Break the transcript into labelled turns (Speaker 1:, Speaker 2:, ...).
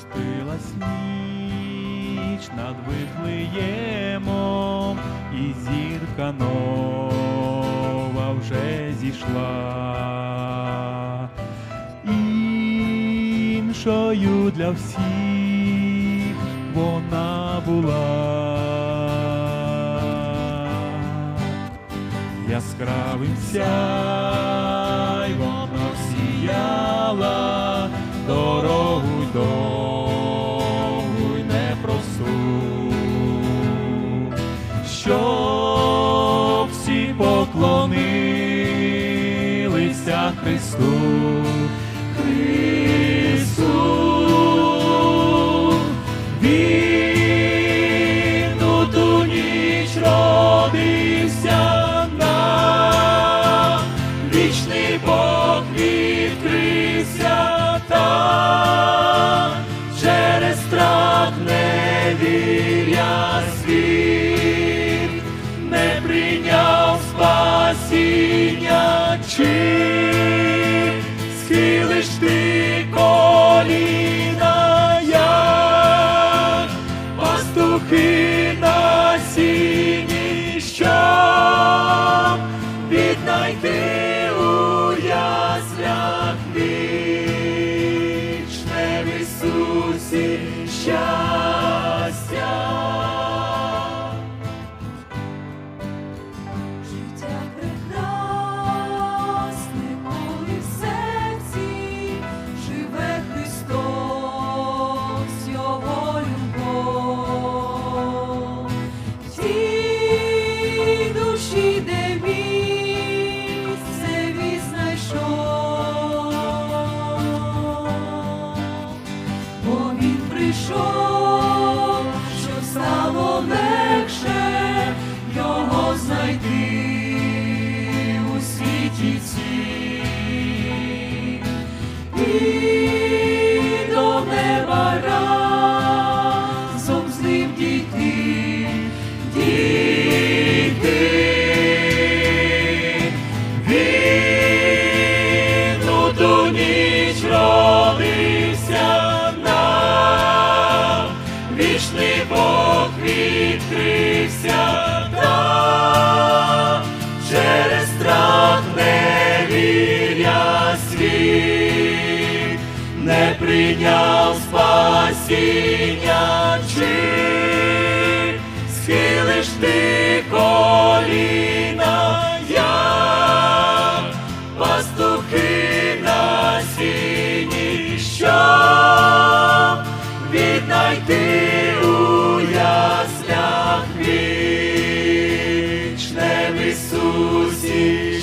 Speaker 1: Спустилась ніч над Вифлеємом, і зірка нова вже зійшла. Іншою для всіх вона була. Яскравим сяйвом щоб всі поклонилися Христу. Христу, чи схилиш ти коліна, як пастухи
Speaker 2: знайти у світі цій. І до неба разом з ним дійти, дійти.
Speaker 1: Він ту ніч родився нам, вічний Бог відкрився через страх невір'я світ, не прийняв спасіння, чи Ісусі.